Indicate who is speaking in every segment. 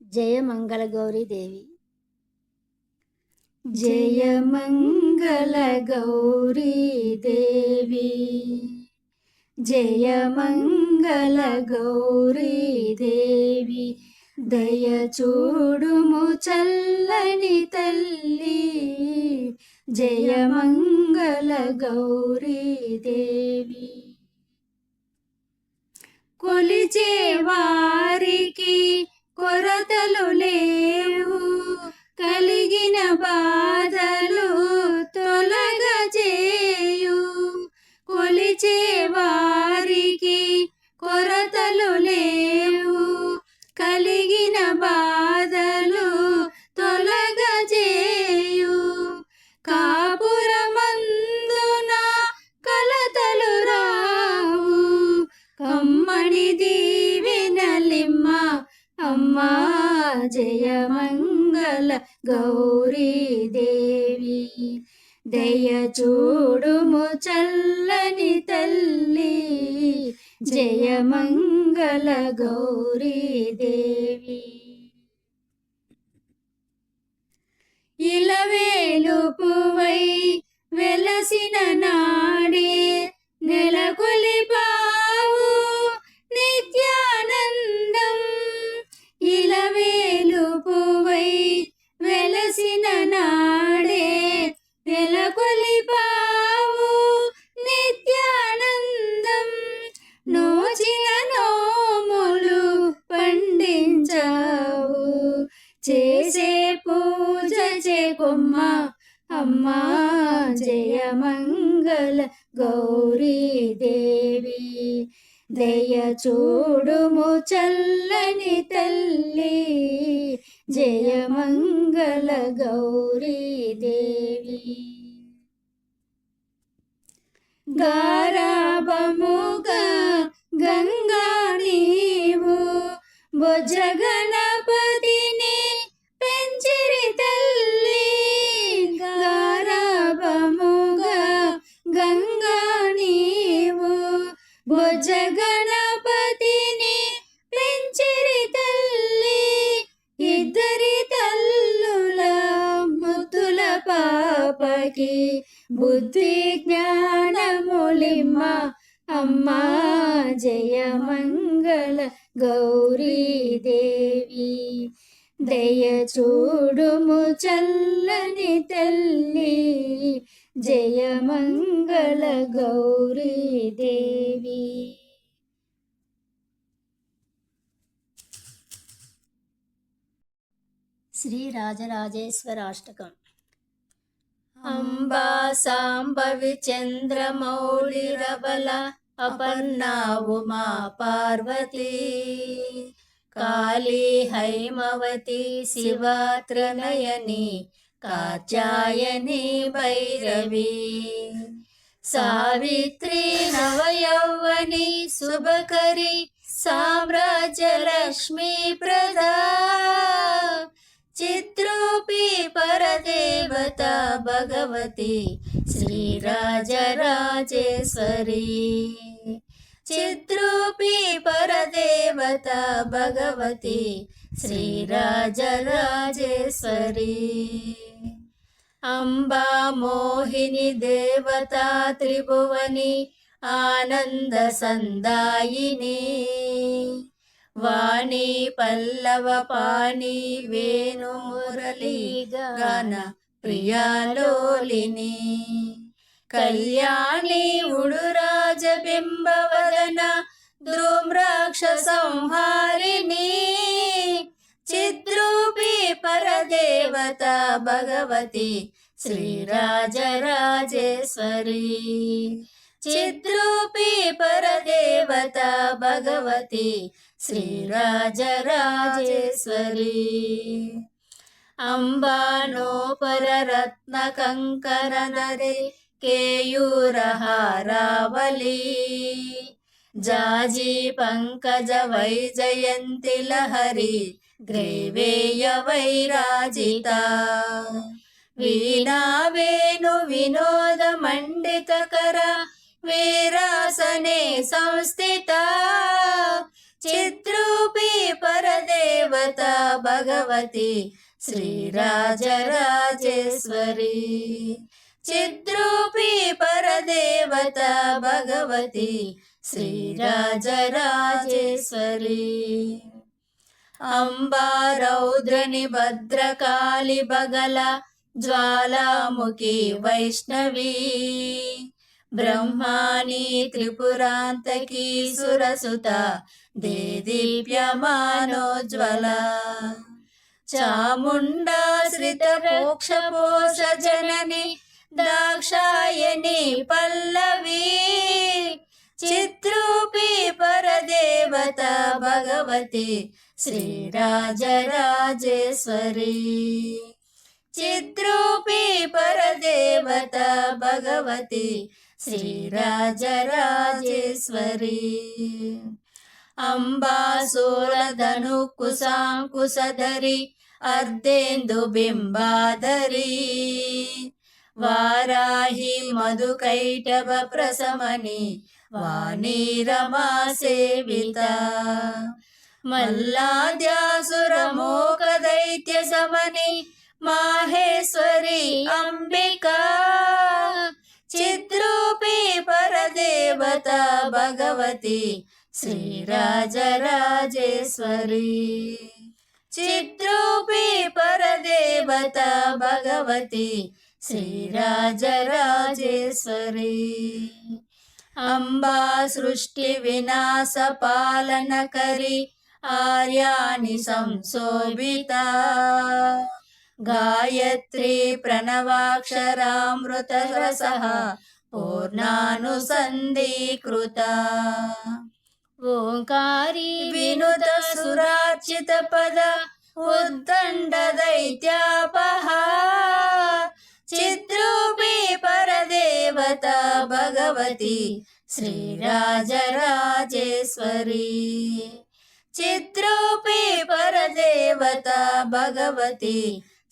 Speaker 1: జయ మంగళ గౌరీ దేవి జయ మంగళ గౌరీ జయ మంగళ గౌరీ దయ చూడుము చల్లని తల్లి. జయ మంగళ గౌరీ కొలిచే వారికి కొరతలు లేవు కలిగిన బాధలు జయ మంగళ గౌరీ దేవి. దయ చూడుము చల్లని తల్లి. జయ మంగళ గౌరీ దేవి. ఇలవేలుపువై వెలసిన నాడే నెలకొలిపావు నిత్యానందం. ఇలవే ఇలవేలుపువై వెలసిన నాడే నెలకొలిపావు నిత్యానందం. నోచిన నోములు పండించావు. చేసే పూజ చే కొమ్మ అమ్మా జయమంగళ గౌరీ దేవి. దయ గారాబముగా గంగా నీవు. భుజగణపతిని పెంచిరి తల్లి. గారాబముగా గంగా నీవు. భుజగణపతిని పెంచిరి తల్లి. ఇద్దరి తల్లుల ముద్దుల పాపకి బుద్ధి జ్ఞానములిమ్మ అమ్మా జయమంగళ గౌరీదేవి. గౌరీ దయ చూడుము చల్లని తల్లి జయమంగళ గౌరీదేవి. శ్రీ రాజరాజేశ్వర అష్టకం అంబా సాంబవి చంద్రమౌళిరబల అపర్ణా ఉమా పార్వతీ. కాళీ హైమవతి శివాత్రనయని కాచాయని భైరవి. సావిత్రి నవయౌవని శుభకరి సామ్రాజ్యలక్ష్మీ ప్రదా. చిత్రూపి పరదేవత భగవతి శ్రీరాజరాజేశ్వరి చిత్రూపి పరదేవత భగవతి శ్రీరాజరాజేశ్వరి అంబా మోహిని దేవతా త్రిభువని ఆనంద సందాయిని వాణి పల్లవ పాణి వేణు మురళీ గాన ప్రియాలోలిని కళ్యాణి ఉడురాజ బింబవదన ధూమ్రాక్ష సంహారిణి. చిద్రూపి పరదేవత భగవతి శ్రీరాజరాజేశ్వరి. చిద్రూపి పరదేవత భగవతి శ్రీరాజరాజేశ్వరి అంబానోపరరత్న కంకర నరే కేయూరహారావళి జాజీ పంకజ వైజయంతి లహరి గ్రేవేయ వైరాజిత వీణా వేణు వినోద మండిత కర వీరాసనే సంస్థిత
Speaker 2: చిద్రూపీ పరదేవత భగవతి శ్రీరాజరాజేశ్వరి చిద్రూపీ పరదేవత భగవతి శ్రీరాజరాజేశ్వరి అంబారౌద్రని భద్రకాళి బగల జ్వాలాముఖి వైష్ణవి బ్రహ్మాని త్రిపురాంతకి సురసుత దేదీప్యమానోజ్వల చాముండాశ్రిత మోక్షపోష జనని దాక్షాయణి పల్లవి చిత్రూపీ పరదేవత భగవతి శ్రీరాజరాజేశ్వరి చిద్రూపీ పరదేవత భగవతి శ్రీరాజరాజేశ్వరి అంబాసూరధను కుశాంకుశధరి అర్ధేందు బింబాధరి. వారాహి మధుకైటవ ప్రసమని వాణి రమా పరదేవత భగవతి శ్రీరాజరాజేశ్వరి చిద్రూపీ పరదేవత భగవతి శ్రీరాజరాజేశ్వరి అంబా సృష్టి వినాశ పాలన కరి ఆర్యాని సంశోభిత గాయత్రి ప్రణవాక్షరామృత రస పూర్ణానుసంధీకృత. ఓంకారి వినుత సురార్చిత పద ఉద్దండ దైత్యాపహ చిద్రూపీ పరదేవత భగవతి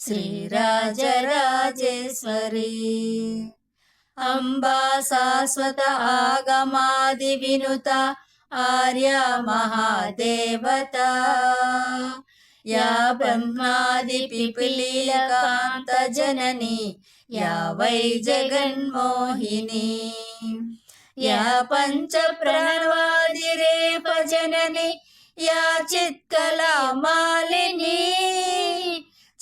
Speaker 2: శ్రీరాజరాజేశ్వరి. చిద్రూపీ పరదేవత భగవతి శ్రీరాజరాజేశ్వరి అంబా శాశ్వత ఆగమాది వినుత ఆర్య మహాదేవత. యా బ్రహ్మాది పిపిలీలకాంత జనని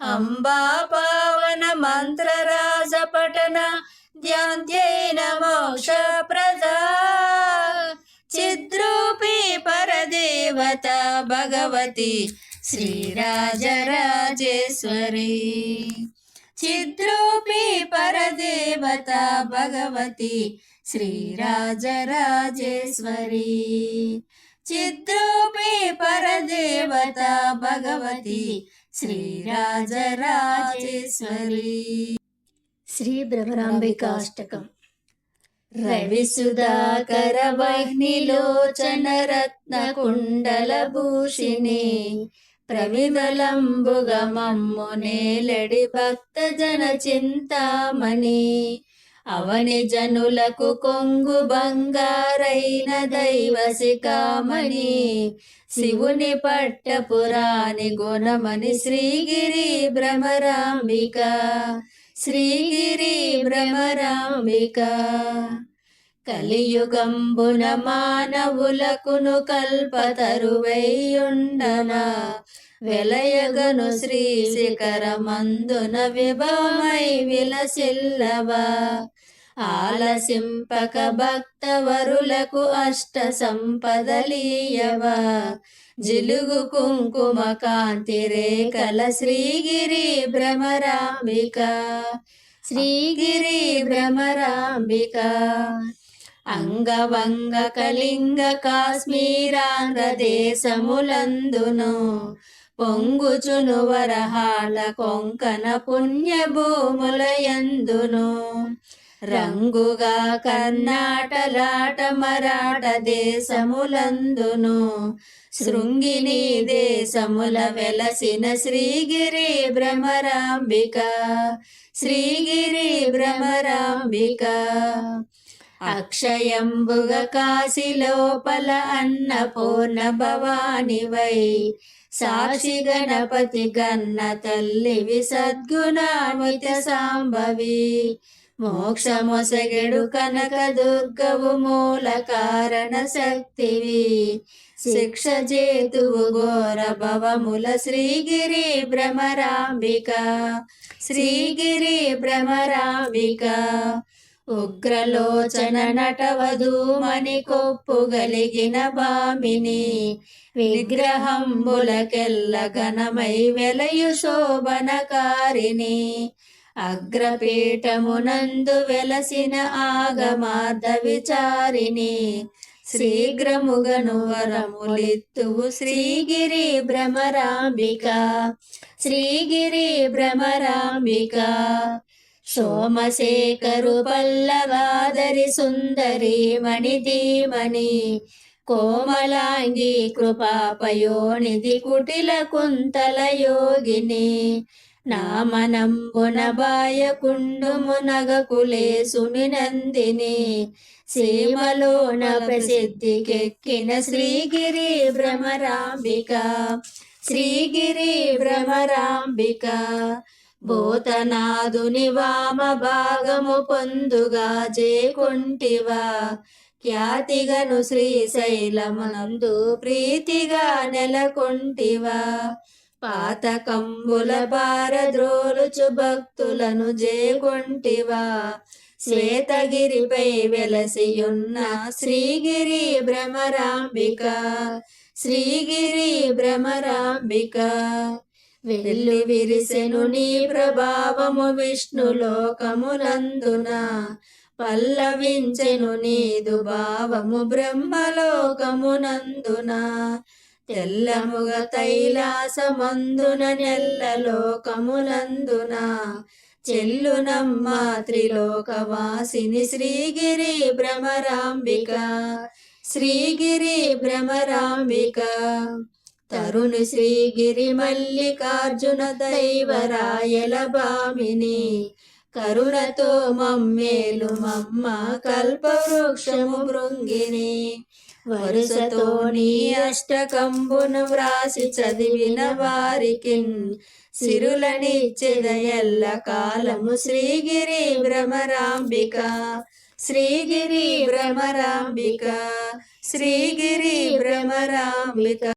Speaker 2: అంబా పాలిత భక్తరాజిరణిసం అంబాష్టకం య పటే అంబాలోక కటాక్ష వీక్ష కలిత ఐశ్వర్యమాహ్యాహత అంబా పావన చిద్రూపీ పరదేవత భగవతి శ్రీరాజరాజేశ్వరి చిద్రూపీ పరదేవత భగవతి శ్రీరాజరాజేశ్వరి చిద్రూపీ పరదేవత భగవతి శ్రీరాజరాజేశ్వరి శ్రీ భ్రమరాంబికాష్టకం రవి సుధాకర వహ్నిలోచన రత్న అవని జనులకు కొంగు బంగారైన దైవ శిఖామణి. శివుని పట్టపురాణి గుణమణి శ్రీగిరి భ్రమరాంబిక. శ్రీగిరి భ్రమరాంబిక. కలియుగంబున మానవులకును కల్పతరువైయుండనా? వెలయగను శ్రీ శిఖరమందున విభవమై విలసిల్లవా? ఆలసింపక భక్తవరులకు అష్ట సంపదలీయవా? జిలుగు కుంకుమ కాంతి రేఖల శ్రీగిరి భ్రమరాంబిక? శ్రీగిరి భ్రమరాంబిక? అంగవంగ కళింగ కాశ్మీరాంధ్ర దేశములందును పొంగుచును వరహాల కొంకన పుణ్య భూములయందును రంగుగా కర్ణాటలాట మరాఠ దేశములందును. శృంగిని దేశముల వెలసిన శ్రీగిరి భ్రమరాంబిక. శ్రీగిరి భ్రమరాంబిక. అక్షయంబుగ కాశీ లోపల అన్నపూర్ణ భవానివై సాక్షి గణపతి గన్న తల్లివి సద్గుణామిత సాంబవి మోక్షమొసగెడు కనక దుర్గవు మూల కారణ శక్తివి. శిక్ష జేతువు ఘోర భవముల శ్రీగిరి భ్రమరాంబిక. శ్రీగిరి భ్రమరాంబిక. ఉగ్రలోచన నటవధూమని కొప్పు గలిగిన భామిని విగ్రహంబులకెల్ల ఘనమై వెలయు శోభనకారిణి. అగ్రపీఠమునందు వెలసిన ఆగమార్ధ విచారిణి శ్రీగ్రముగను వరములిత్తువు శ్రీగిరి భ్రమరాంబిక. శ్రీగిరి భ్రమరాంబిక. సోమశేఖరు పల్లవాదరి సుందరి మణిధీమణి కోమలాంగి కృపాపయోనిధి కుటిల కుంతల యోగిని నామనంబున బాయకుండుము నగకులేసుని నందిని సీమలోన ప్రసిద్ధికెక్కిన శ్రీగిరి భ్రమరాంబిక శ్రీగిరి భ్రమరాంబిక. భూతనాదుని వామ భాగము పొందుగా చేకుంటివా ఖ్యాతిగను శ్రీశైలమునందు ప్రీతిగా నెలకొంటివా. పాతకంబుల భారద్రోలుచు భక్తులను జేకొంటివా శ్వేతగిరిపై వెలసియున్న శ్రీగిరి భ్రమరాంబిక. శ్రీగిరి భ్రమరాంబిక. వెల్లు విరిసెను నీ ప్రభావము విష్ణు లోకమునందున. పల్లవించెను నీదు భావము బ్రహ్మలోకమునందున. తెల్లముగ తైలాసమందున నెల్ల లోకములందున చెల్లునమ్మ త్రిలోకవాసిని శ్రీగిరి భ్రమరాంబిక. శ్రీగిరి భ్రమరాంబిక. తరుణి శ్రీగిరి మల్లికార్జున దైవరాయల భామిని. కరుణతో మమ్మేలు మమ్మ కల్పవృక్షము భృంగిని. వరుసతో నీ అష్టకంబును వ్రాసి చదివిన వారికి సిరులనిచ్చెద చెదయల్ల కాలము శ్రీగిరి భ్రమరాంబిక. శ్రీగిరి భ్రమరాంబిక శ్రీగిరి భ్రమరాంబిక.